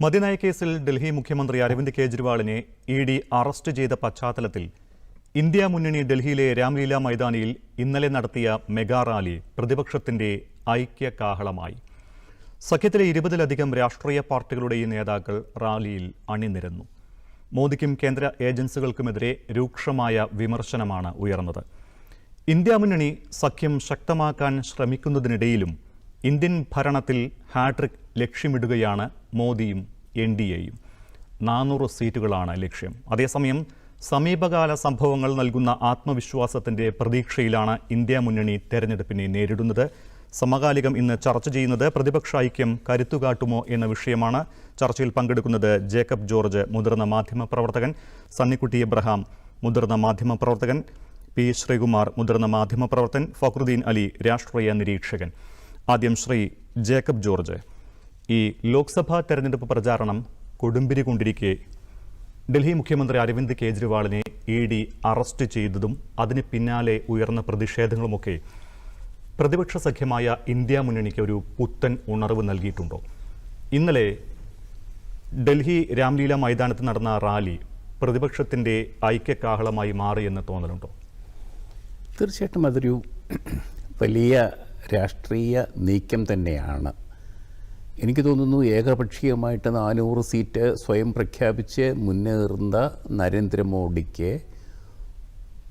മദ്യനയ കേസിൽ ഡൽഹി മുഖ്യമന്ത്രി അരവിന്ദ് കെജ്രിവാളിനെ ഇ ഡി അറസ്റ്റ് ചെയ്ത പശ്ചാത്തലത്തിൽ ഇന്ത്യ മുന്നണി ഡൽഹിയിലെ രാംലീല മൈതാനിയിൽ ഇന്നലെ നടത്തിയ മെഗാ റാലി പ്രതിപക്ഷത്തിന്റെ ഐക്യ കാഹളമായി സഖ്യത്തിലെ ഇരുപതിലധികം രാഷ്ട്രീയ പാർട്ടികളുടെയും നേതാക്കൾ റാലിയിൽ അണിനിരന്നു. മോദിക്കും കേന്ദ്ര ഏജൻസികൾക്കുമെതിരെ രൂക്ഷമായ വിമർശനമാണ് ഉയർന്നത്. ഇന്ത്യ മുന്നണി സഖ്യം ശക്തമാക്കാൻ ശ്രമിക്കുന്നതിനിടയിലും ഇന്ത്യൻ ഭരണത്തിൽ ഹാട്രിക് ലക്ഷ്യമിടുകയാണ് മോദിയും എൻ ഡി എയും. നാനൂറ് സീറ്റുകളാണ് ലക്ഷ്യം. അതേസമയം സമീപകാല സംഭവങ്ങൾ നൽകുന്ന ആത്മവിശ്വാസത്തിന്റെ പ്രതീക്ഷയിലാണ് ഇന്ത്യ മുന്നണി തെരഞ്ഞെടുപ്പിനെ നേരിടുന്നത്. സമകാലികം ഇന്ന് ചർച്ച ചെയ്യുന്നത് പ്രതിപക്ഷ ഐക്യം കരുത്തുകാട്ടുമോ എന്ന വിഷയമാണ്. ചർച്ചയിൽ പങ്കെടുക്കുന്നത് ജേക്കബ് ജോർജ് മുതിർന്ന മാധ്യമപ്രവർത്തകൻ സണ്ണിക്കുട്ടി എബ്രഹാം മുതിർന്ന മാധ്യമപ്രവർത്തകൻ പി ശ്രീകുമാർ മുതിർന്ന മാധ്യമപ്രവർത്തകൻ ഫക്രുദ്ദീൻ അലി രാഷ്ട്രീയ നിരീക്ഷകൻ. ആദ്യം ശ്രീ ജേക്കബ് ജോർജ്. ഈ ലോക്സഭാ തെരഞ്ഞെടുപ്പ് പ്രചാരണം കൊടുമ്പിരി കൊണ്ടിരിക്കെ. ഡൽഹി മുഖ്യമന്ത്രി അരവിന്ദ് കെജ്രിവാളിനെ ഇ ഡി അറസ്റ്റ് ചെയ്തതും അതിന് പിന്നാലെ ഉയർന്ന പ്രതിഷേധങ്ങളുമൊക്കെ. പ്രതിപക്ഷ സഖ്യമായ ഇന്ത്യ മുന്നണിക്ക് ഒരു പുത്തൻ ഉണർവ് നൽകിയിട്ടുണ്ടോ? ഇന്നലെ ഡൽഹി രാംലീല മൈതാനത്ത് നടന്ന റാലി പ്രതിപക്ഷത്തിന്റെ ഐക്യകാഹളമായി മാറിയെന്ന് തോന്നലുണ്ടോ? തീർച്ചയായിട്ടും അതൊരു വലിയ രാഷ്ട്രീയ നീക്കം തന്നെയാണ്. എനിക്ക് തോന്നുന്നു ഏകപക്ഷീയമായിട്ട് നാനൂറ് സീറ്റ് സ്വയം പ്രഖ്യാപിച്ച് മുന്നേറുന്ന നരേന്ദ്രമോദിക്ക്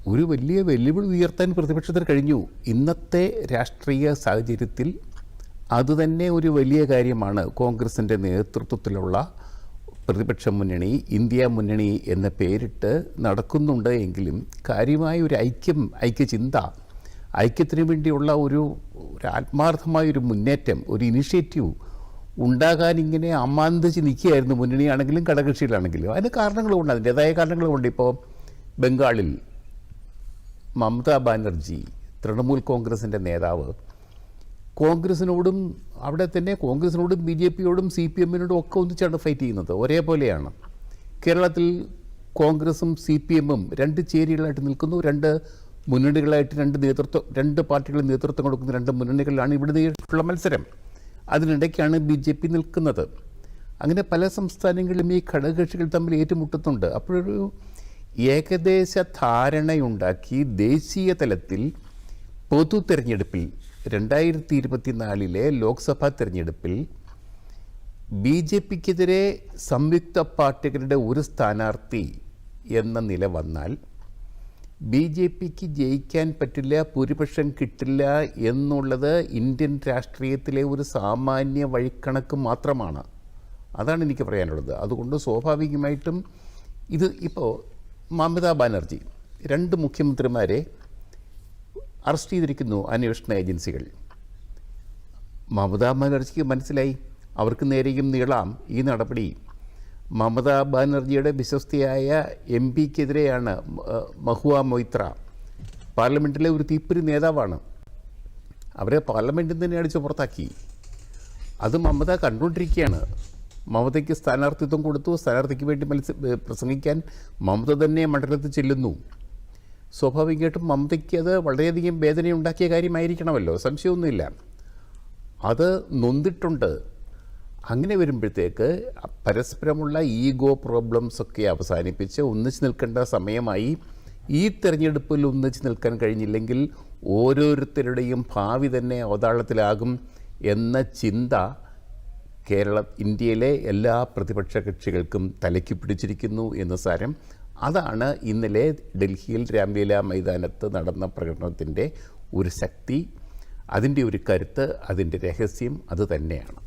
ഒരു വലിയ വെല്ലുവിളി ഉയർത്താൻ പ്രതിപക്ഷത്തിന് കഴിഞ്ഞു. ഇന്നത്തെ രാഷ്ട്രീയ സാഹചര്യത്തിൽ അതുതന്നെ ഒരു വലിയ കാര്യമാണ്. കോൺഗ്രസിന്റെ നേതൃത്വത്തിലുള്ള പ്രതിപക്ഷ മുന്നണി ഇന്ത്യ മുന്നണി എന്ന പേരിട്ട് നടക്കുന്നുണ്ട് എങ്കിലും കാര്യമായ ഒരു ഐക്യം ഐക്യചിന്ത ഐക്യത്തിന് വേണ്ടിയുള്ള ഒരു ഒരു ആത്മാർത്ഥമായ ഒരു മുന്നേറ്റം ഒരു ഇനിഷ്യേറ്റീവ് ഉണ്ടാകാൻ ഇങ്ങനെ അമാന്തിച്ച് നിൽക്കുകയായിരുന്നു മുന്നണിയാണെങ്കിലും ഘടകകക്ഷികളാണെങ്കിലും അതിന് കാരണങ്ങളുമുണ്ട്. അതിന്റെതായ കാരണങ്ങളുമുണ്ട്. ഇപ്പോൾ ബംഗാളിൽ മമതാ ബാനർജി തൃണമൂൽ കോൺഗ്രസിന്റെ നേതാവ് കോൺഗ്രസിനോടും അവിടെ തന്നെ കോൺഗ്രസിനോടും ബി ജെ പിയോടും സി പി എമ്മിനോടും ഒക്കെ ഒന്നിച്ചാണ് ഫൈറ്റ് ചെയ്യുന്നത്. ഒരേപോലെയാണ്. കേരളത്തിൽ കോൺഗ്രസും സി പി എമ്മും രണ്ട് ചേരികളായിട്ട് നിൽക്കുന്നു. രണ്ട് മുന്നണികളായിട്ട് രണ്ട് നേതൃത്വം രണ്ട് പാർട്ടികൾ നേതൃത്വം കൊടുക്കുന്ന. രണ്ട് മുന്നണികളിലാണ് ഇവിടെ നേരിട്ടുള്ള മത്സരം. അതിനിടയ്ക്കാണ് ബി ജെ പി നിൽക്കുന്നത്. അങ്ങനെ പല സംസ്ഥാനങ്ങളിലും ഈ ഘടകകക്ഷികൾ തമ്മിൽ ഏറ്റുമുട്ടുന്നുണ്ട് അപ്പോഴൊരു ഏകദേശ ധാരണയുണ്ടാക്കി ദേശീയ തലത്തിൽ പൊതു തെരഞ്ഞെടുപ്പിൽ രണ്ടായിരത്തി ഇരുപത്തിനാലിലെ ലോക്സഭാ തെരഞ്ഞെടുപ്പിൽ ബി ജെ പിക്കെതിരെ സംയുക്ത പാർട്ടികളുടെ ഒരു സ്ഥാനാർത്ഥി എന്ന നില വന്നാൽ ബി ജെ പിക്ക് ജയിക്കാൻ പറ്റില്ല ഭൂരിപക്ഷം കിട്ടില്ല എന്നുള്ളത് ഇന്ത്യൻ രാഷ്ട്രീയത്തിലെ ഒരു സാമാന്യ വഴിക്കണക്ക് മാത്രമാണ്. അതാണ് എനിക്ക് പറയാനുള്ളത്. അതുകൊണ്ട് സ്വാഭാവികമായിട്ടും ഇത് ഇപ്പോൾ മമതാ ബാനർജി രണ്ട് മുഖ്യമന്ത്രിമാരെ അറസ്റ്റ് ചെയ്തിരിക്കുന്നു അന്വേഷണ ഏജൻസികൾ. മമതാ ബാനർജിക്ക് മനസ്സിലായി. അവർക്ക് നേരെയും നീളാം ഈ നടപടി. മമതാ ബാനർജിയുടെ വിശ്വസ്തയായ എം പിക്കെതിരെയാണ് മഹുവ മൊയ്ത്ര. പാർലമെന്റിലെ ഒരു തീപ്പൊരി നേതാവാണ്. അവരെ പാർലമെന്റിൽ തന്നെ അടിച്ച് പുറത്താക്കി. അത് മമത കണ്ടുകൊണ്ടിരിക്കുകയാണ്. മമതയ്ക്ക് സ്ഥാനാർത്ഥിത്വം കൊടുത്തു. സ്ഥാനാർത്ഥിക്ക് വേണ്ടി മത്സ പ്രസംഗിക്കാൻ മമത തന്നെ മണ്ഡലത്തിൽ ചെല്ലുന്നു. സ്വാഭാവികമായിട്ടും മമതയ്ക്ക് അത് വളരെയധികം വേദനയുണ്ടാക്കിയ കാര്യമായിരിക്കണമല്ലോ. സംശയമൊന്നുമില്ല. അത് നൊന്തിട്ടുണ്ട്. അങ്ങനെ വരുമ്പോഴത്തേക്ക് പരസ്പരമുള്ള ഈഗോ പ്രോബ്ലംസ് ഒക്കെ അവസാനിപ്പിച്ച് ഒന്നിച്ച് നിൽക്കേണ്ട സമയമായി ഈ തെരഞ്ഞെടുപ്പിൽ ഒന്നിച്ച് നിൽക്കാൻ കഴിഞ്ഞില്ലെങ്കിൽ ഓരോരുത്തരുടെയും ഭാവി തന്നെ അവതാളത്തിലാകും എന്ന ചിന്ത കേരള ഇന്ത്യയിലെ എല്ലാ പ്രതിപക്ഷ കക്ഷികൾക്കും തലയ്ക്ക് പിടിച്ചിരിക്കുന്നു എന്ന സാരം. അതാണ് ഇന്നലെ ഡൽഹിയിൽ രാംലീല മൈതാനത്ത് നടന്ന പ്രകടനത്തിന്റെ ഒരു ശക്തി. അതിന്റെ ഒരു കരുത്ത് അതിന്റെ രഹസ്യം അത് തന്നെയാണ്.